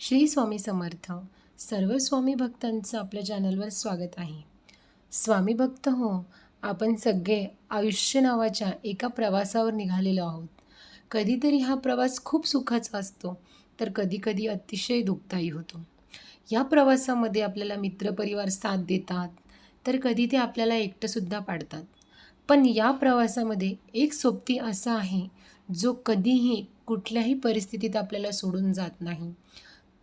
श्री स्वामी समर्थ. सर्व स्वामी भक्तांचं आपल्या चॅनलवर स्वागत आहे. स्वामी भक्त हो आपण सगळे आयुष्य नावाच्या एका प्रवासावर निघालेलो आहोत. कधीतरी हा प्रवास खूप सुखाचा असतो तर कधीकधी अतिशय दुःखदायी होतो. या प्रवासामध्ये आपल्याला मित्रपरिवार साथ देतात तर कधी ते आपल्याला एकटंसुद्धा पाडतात. पण या प्रवासामध्ये एक सोबती असा आहे जो कधीही कुठल्याही परिस्थितीत आपल्याला सोडून जात नाही.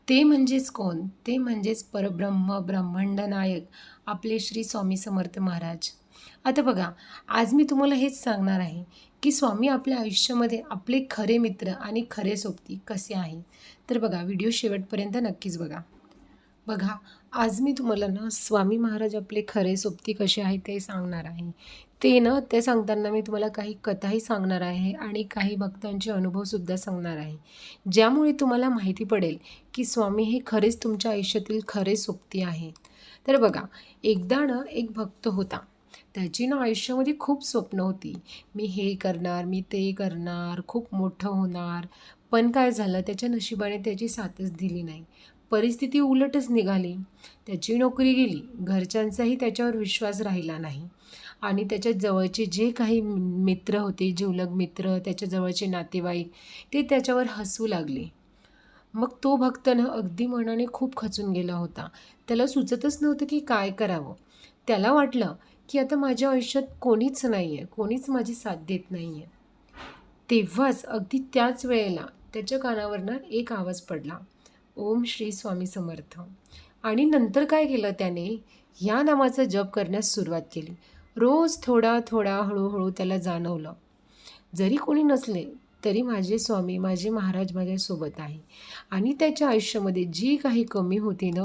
ते म्हणजेच कोण? ते म्हणजेच परब्रह्म ब्रह्मांड नायक आपले श्री स्वामी समर्थ महाराज. आता बघा आज मी तुम्हाला हेच सांगणार आहे की स्वामी आपल्या आयुष्यामध्ये आपले खरे मित्र आणि खरे सोबती कसे आहे? तर बघा व्हिडिओ शेवटपर्यंत नक्कीच बघा. बघा आज मी तुम्हाला ना स्वामी महाराज आपले खरे सोबती कसे आहेत ते सांगणार आहे. ते ना ते सांगताना मी तुम्हाला काही कथाही सांगणार आहे आणि काही भक्तांचे अनुभवसुद्धा सांगणार आहे. ज्यामुळे तुम्हाला माहिती पडेल की स्वामी हे खरेच तुमच्या आयुष्यातील खरे सोबती आहे. तर बघा एकदा ना एक भक्त होता. त्याची ना आयुष्यामध्ये खूप स्वप्न होती. मी हे करणार मी ते करणार खूप मोठं होणार. पण काय झालं त्याच्या नशिबाने त्याची साथच दिली नाही. परिस्थिती उलटच निघाली. त्याची नोकरी गेली. घरच्यांचाही त्याच्यावर विश्वास राहिला नाही. आणि त्याच्या जवळचे जे काही मित्र होते जिवलग मित्र त्याच्या जवळचे नातेवाईक ते त्याच्यावर हसू लागले. मग तो भक्त ना अगदी मनाने खूप खचून गेला होता. त्याला सुचतच नव्हतं की काय करावं. त्याला वाटलं की आता माझ्या आयुष्यात कोणीच नाही आहे कोणीच माझी साथ देत नाही आहे तेव्हाच अगदी त्याच वेळेला त्याच्या कानावरनं एक आवाज पडला. ओम श्री स्वामी समर्थ. आणि नंतर काय केलं त्याने? ह्या नामाचा जप करण्यास सुरुवात केली. रोज थोडा थोडा हळूहळू त्याला जाणवलं. जरी कोणी नसले तरी माझे स्वामी माझे महाराज माझ्यासोबत आहे. आणि त्याच्या आयुष्यामध्ये जी काही कमी होती ना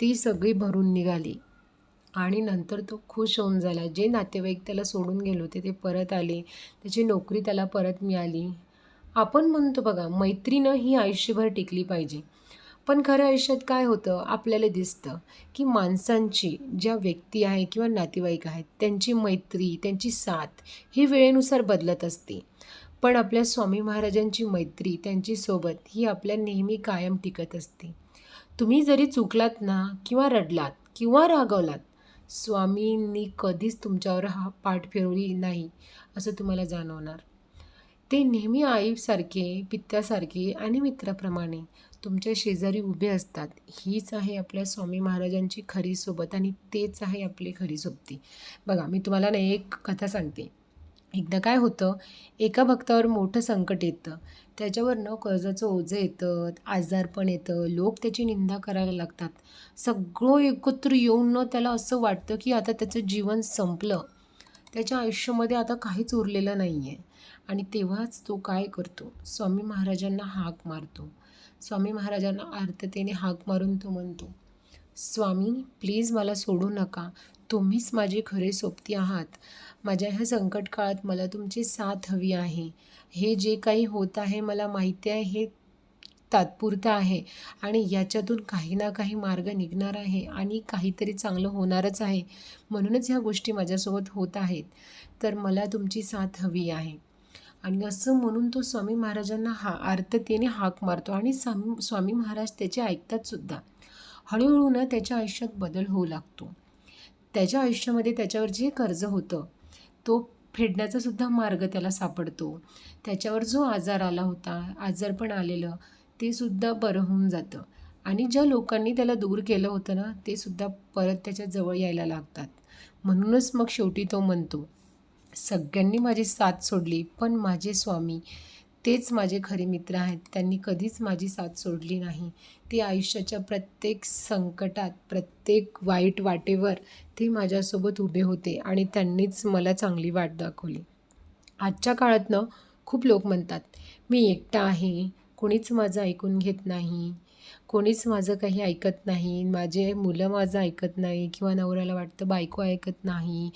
ती सगळी भरून निघाली. आणि नंतर तो खुश होऊन झाला. जे नातेवाईक त्याला सोडून गेले होते ते परत आले. त्याची नोकरी त्याला परत मिळाली. आपण म्हणतो बघा मैत्रीनं ही आयुष्यभर टिकली पाहिजे. पण खऱ्या आयुष्यात काय होतं? आपल्याला दिसतं की माणसांची ज्या व्यक्ती आहे किंवा नातेवाईक आहेत त्यांची मैत्री त्यांची साथ ही वेळेनुसार बदलत असते. पण आपल्या स्वामी महाराजांची मैत्री त्यांची सोबत ही आपल्या नेहमी कायम टिकत असते. तुम्ही जरी चुकलात ना किंवा रडलात किंवा रागवलात स्वामींनी कधीच तुमच्यावर हा पाठ फिरवली नाही असं तुम्हाला जाणवणार. ते नेहमी आईसारखे पित्यासारखे आणि मित्राप्रमाणे तुमच्या शेजारी उभे असतात. हीच आहे आपल्या स्वामी महाराजांची खरी सोबत आणि तेच आहे आपली खरी सोबती. बघा मी तुम्हाला ना एक कथा सांगते. एकदा काय होतं एका भक्तावर मोठं संकट येतं. त्याच्यावर न कर्जाचं ओझं येतं आजारपण येतं लोक त्याची निंदा करायला लागतात. सगळं एकत्र येऊन न त्याला असं वाटतं की आता त्याचं जीवन संपलं. त्याच्या आयुष्यामध्ये आता काहीच उरलेलं नाही आहे आणि तेव्हाच तो काय करतो? स्वामी महाराजांना हाक मारतो. स्वामी महाराजांना आर्ततेने हाक मारून तो म्हणतो स्वामी प्लीज मला सोडू नका. तुम्हीच माझी खरे सोबती आहात. माझ्या ह्या संकट काळात मला तुमची साथ हवी आहे. हे जे काही होत आहे मला माहिती आहे हे तात्पुरतं आहे. आणि याच्यातून काही ना काही मार्ग निघणार आहे आणि काहीतरी चांगलं होणारच आहे. म्हणूनच ह्या गोष्टी माझ्यासोबत होत आहेत. तर मला तुमची साथ हवी आहे. आणि असं म्हणून तो स्वामी महाराजांना हा आर्ततेने हाक मारतो आणि स्वामी स्वामी महाराज त्याचे ऐकतात सुद्धा. हळूहळू ना त्याच्या आयुष्यात बदल होऊ लागतो. त्याच्या आयुष्यामध्ये त्याच्यावर जे कर्ज होतं तो फेडण्याचा सुद्धा मार्ग त्याला सापडतो. त्याच्यावर जो आजार आला होता आजार पण आलेलं ते सुद्धा बरं होऊन जातं. आणि ज्या लोकांनी त्याला दूर केलं होतं ना ते सुद्धा परत त्याच्याजवळ यायला लागतात. म्हणूनच मग शेवटी तो म्हणतो सगळ्यांनी माझी साथ सोडली पण माझे स्वामी तेच माझे खरे मित्र आहेत. त्यांनी कधीच माझी साथ सोडली नाही. ते आयुष्याच्या प्रत्येक संकटात प्रत्येक वाईट वाटेवर ते माझ्यासोबत उभे होते आणि त्यांनीच मला चांगली वाट दाखवली. आजच्या काळातनं खूप लोक म्हणतात मी एकटा आहे. कोणीच माझं ऐकून घेत नाही. कोणीच माझं काही ऐकत नाही. माझे मुलं माझं ऐकत नाही किंवा नवऱ्याला वाटतं बायको ऐकत नाही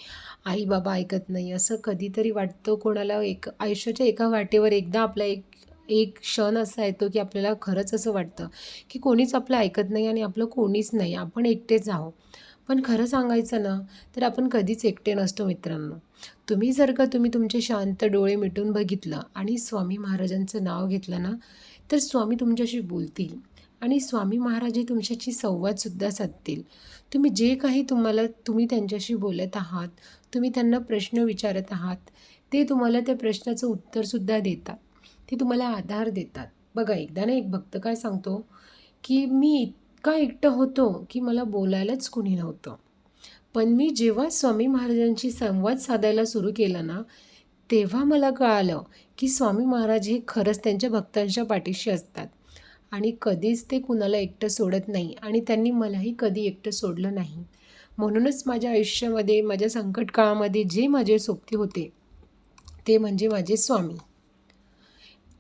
आई बाबा ऐकत नाही. असं कधीतरी वाटतं कोणाला एक आयुष्याच्या एका वाटेवर एकदा आपला एक एक क्षण असा येतो की आपल्याला खरंच असं वाटतं की कोणीच आपलं ऐकत नाही आणि आपलं कोणीच नाही. आपण एकटेच आहोत. पण खरं सांगायचं ना तर आपण कधीच एकटे नसतो मित्रांनो. तुम्ही जर का तुम्ही तुमचे शांत डोळे मिटून बघितलं आणि स्वामी महाराजांचं नाव घेतलं ना तर स्वामी तुमच्याशी बोलतील आणि स्वामी महाराज हे तुमच्याशी संवादसुद्धा साधतील. तुम्ही जे काही तुम्हाला तुम्ही त्यांच्याशी बोलत आहात तुम्ही त्यांना प्रश्न विचारत आहात ते तुम्हाला त्या प्रश्नाचं उत्तरसुद्धा देतात. ते तुम्हाला आधार देतात. बघा एकदा ना एक भक्त काय सांगतो की मी इतका एकटं होतो की मला बोलायलाच कुणी नव्हतं. पण मी जेव्हा स्वामी महाराजांशी संवाद साधायला सुरू केला ना तेव्हा मला कळालं की स्वामी महाराज हे खरंच त्यांच्या भक्तांच्या पाठीशी असतात. आणि कधीच ते कुणाला एकटं सोडत नाही आणि त्यांनी मलाही कधी एकटं सोडलं नाही. म्हणूनच माझ्या आयुष्यामध्ये माझ्या संकट काळामध्ये जे माझे सोबती होते ते म्हणजे माझे स्वामी.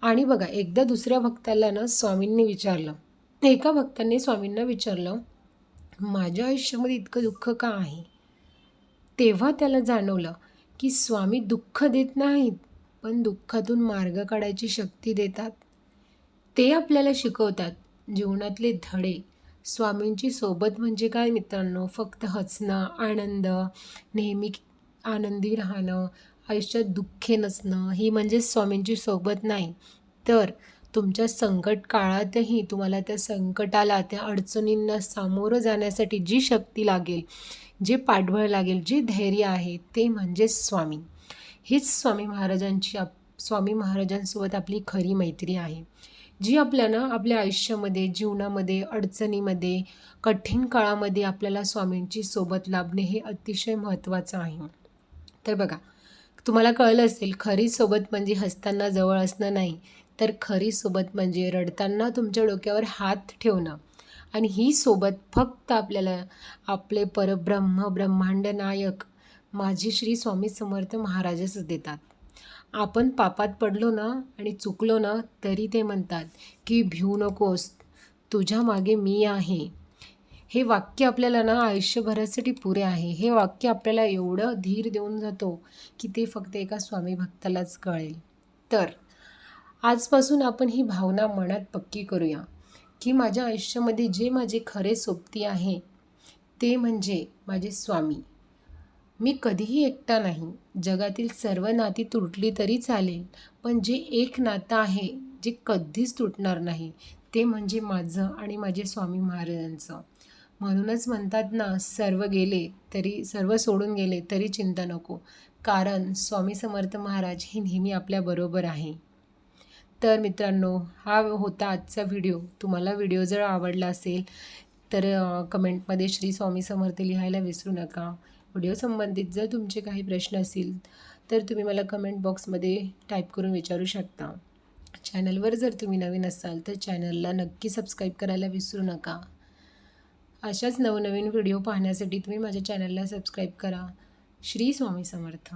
आणि बघा एकदा दुसऱ्या भक्ताला ना स्वामींनी विचारलं एका भक्तांनी स्वामींना विचारलं माझ्या आयुष्यामध्ये इतकं दुःख का आहे? तेव्हा त्याला जाणवलं की स्वामी दुःख देत नाहीत पण दुःखातून मार्ग काढायची शक्ती देतात. ते आपल्याला शिकवतात जीवनातले धडे. स्वामींची सोबत म्हणजे काय मित्रांनो? फक्त हसणं आनंद नेहमी आनंदी राहणं आयुष्यात दुःखे नसणं ही म्हणजे स्वामींची सोबत नाही. तर तुमच्या संकट काळातही तुम्हाला त्या संकटाला त्या अडचणींना सामोरं जाण्यासाठी जी शक्ती लागेल जे पाठबळ लागेल जे धैर्य आहे ते म्हणजे स्वामी. हीच स्वामी महाराजांची आप स्वामी महाराजांसोबत आपली खरी मैत्री आहे जी आपल्याला आपल्या आयुष्यामध्ये जीवनामध्ये अडचणीमध्ये कठीण काळामध्ये आपल्याला स्वामींची सोबत लाभणे हे अतिशय महत्त्वाचं आहे. तर बघा तुम्हाला कळलं असेल खरी सोबत म्हणजे हसताना जवळ असणं नाही तर खरी सोबत म्हणजे रडताना तुमच्या डोक्यावर हात ठेवणं. आणि ही सोबत फक्त आपल्याला आपले परब्रह्म ब्रह्मांड नायक माझी श्री स्वामी समर्थ महाराजच देतात. आपण पापात पडलो ना आणि चुकलो ना तरी ते म्हणतात की भिऊ नकोस तुझ्या मागे मी आहे. हे वाक्य आपल्याला ना आयुष्यभरासाठी पुरे आहे. हे वाक्य आपल्याला एवढं धीर देऊन जातो की ते फक्त एका स्वामी भक्तालाच कळेल. तर आजपासून आपण ही भावना मनात पक्की करूया की माझ्या आयुष्यामध्ये जे माझे खरे सोबती आहे ते म्हणजे माझे स्वामी. मी कधीही एकटा नाही. जगातील सर्व नाती तुटली तरी चालेल पण जे एक नातं आहे जे कधीच तुटणार नाही ते म्हणजे माझं आणि माझे स्वामी महाराजांचं. म्हणूनच म्हणतात ना सर्व गेले तरी सर्व सोडून गेले तरी चिंता नको. कारण स्वामी समर्थ महाराज हे नेहमी आपल्याबरोबर आहे. तर मित्रांनो हा होता आजचा व्हिडिओ. तुम्हाला व्हिडिओ जर आवडला असेल तर कमेंटमध्ये श्री स्वामी समर्थ लिहायला विसरू नका. व्हिडिओ संबंधित जर तुमचे काही प्रश्न असतील तर तुम्ही मला कमेंट बॉक्समध्ये टाईप करून विचारू शकता. चॅनलवर जर तुम्ही नवीन असाल तर चॅनलला नक्की सबस्क्राईब करायला विसरू नका. अशाच नवनवीन व्हिडिओ पाहण्यासाठी तुम्ही माझ्या चॅनलला सबस्क्राईब करा. श्री स्वामी समर्थ.